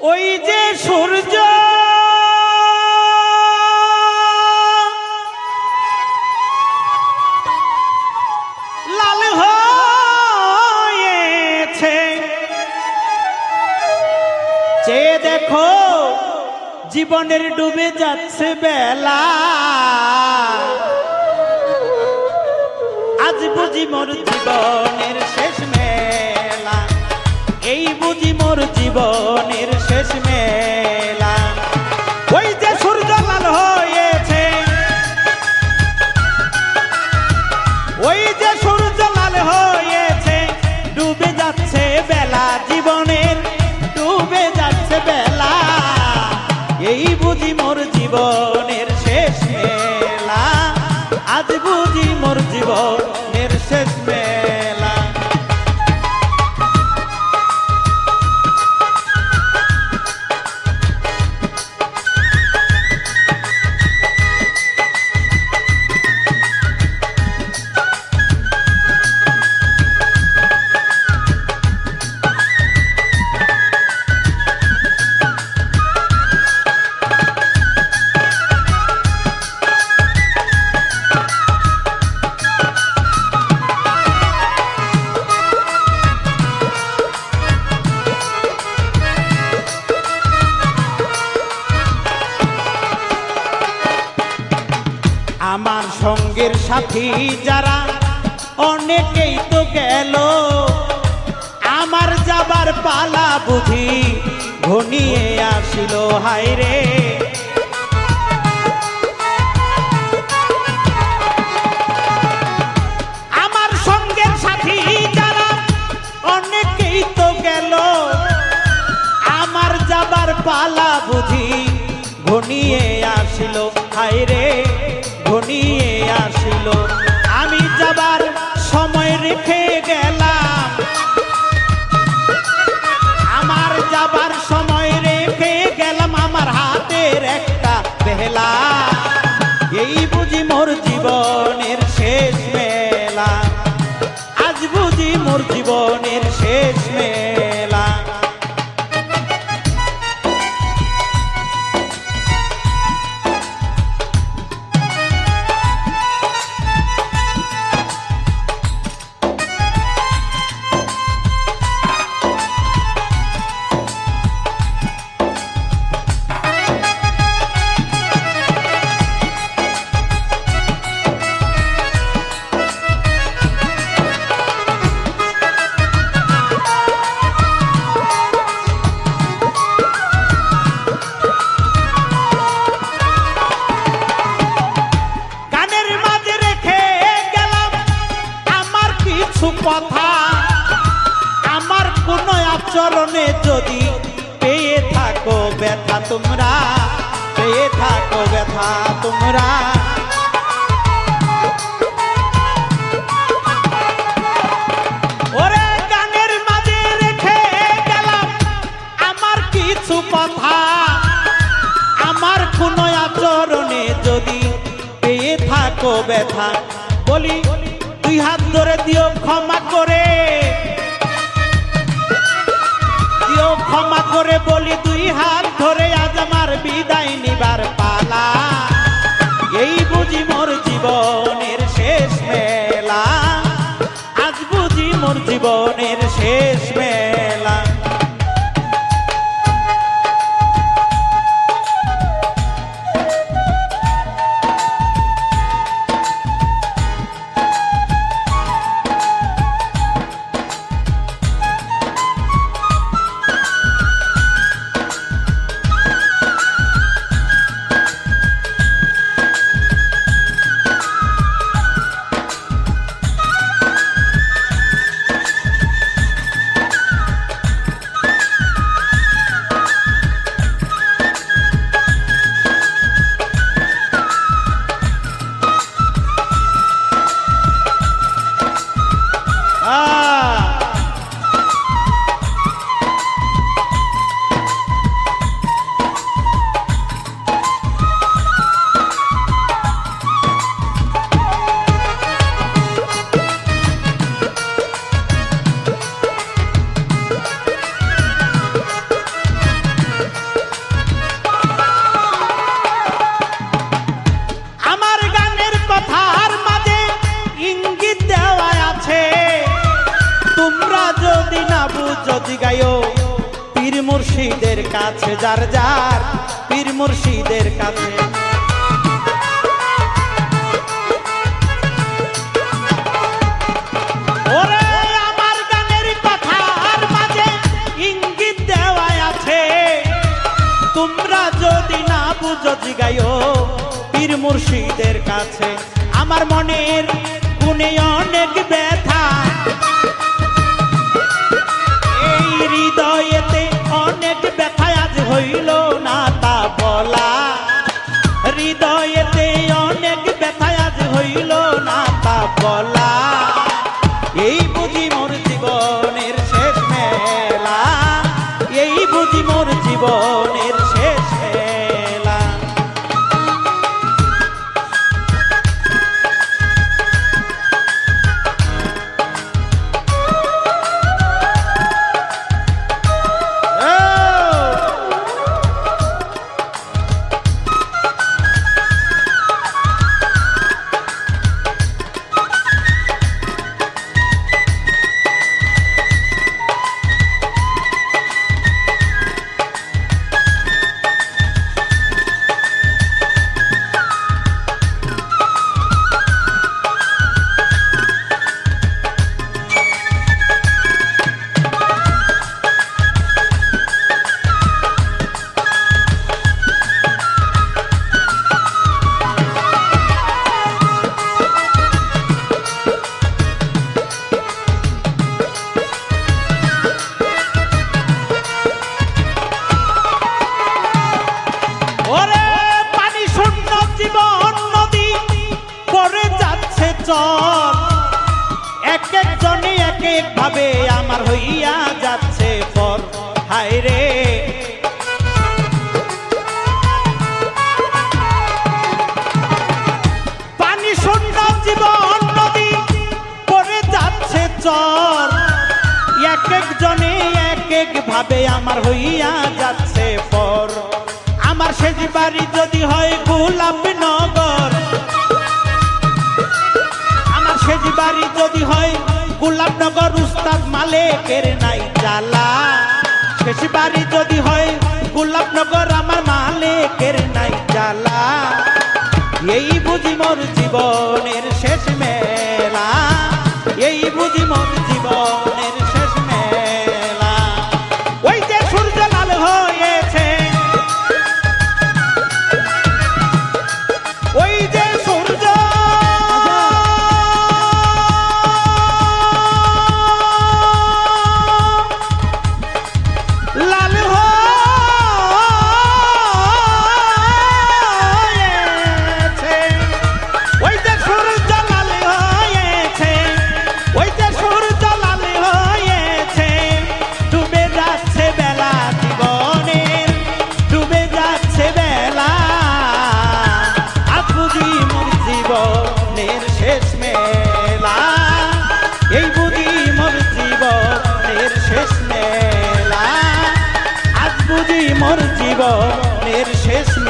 ওই যে সূর্য। দেখো জীবনের ডুবে যাচ্ছে বেলা। আজ বুঝি মোর জীবনের শেষ মেলা বুঝি মোর জীবনের শেষ মেলা। ওই যে সূর্য লাল হয়েছে। ওই যে সূর্য লাল হয়েছে। ডুবে যাচ্ছে বেলা জীবনের, ডুবে যাচ্ছে বেলা। এই বুঝি মোর জীবনের শেষ মেলা। আজ বুঝি মোর জীবনের শেষ মেলা। সাথী যারা অনেকেই তো গেল। আমার যাবার পালা বুঝি ঘনিয়ে আসিল হায়রে আমার সঙ্গের সাথী যারা অনেকেই তো গেল। আমার যাবার পালা বুঝি ঘনিয়ে আসিল হায়রে ঘনিয়ে আসিল কথা। আমার কোন আচরণে যদি পেয়ে থাকো ব্যথা তোমরা, পেয়ে থাকো ব্যথা তোমরা। ওরে গানের মাঝে আমার কিছু কথা। আমার কোন আচরণে যদি পেয়ে থাকো ব্যথা জীবনের শেষ মেলা মুর্শিদের কাছে যার যার পীর মুর্শিদের কাছে। পীর মুর্শিদের কাছে। আমার মনের অনেক ব্যথা মোর চল এক এক জনে এক এক ভাবে আমার হইয়া যাচ্ছে পর। হায় রে। পানি শূন্য জীবন নদী পড়ে যাচ্ছে চর। এক এক জনে এক এক ভাবে আমার হইয়া যাচ্ছে পর। আমার সেজ বাড়ি যদি হয় গোলাপ নগর আমার বাড়ি যদি হয়, গোলাপনগর উস্তাদ মালেকের নাই জ্বালা। শেষ বাড়ি যদি হয়, গোলাপনগর আমার মালেকের নাই জ্বালা। এই বুঝি মোর জীবনের শেষ মেলা। এই বুঝি মোর বুঝি মোর জীবনের শেষ মেলা এই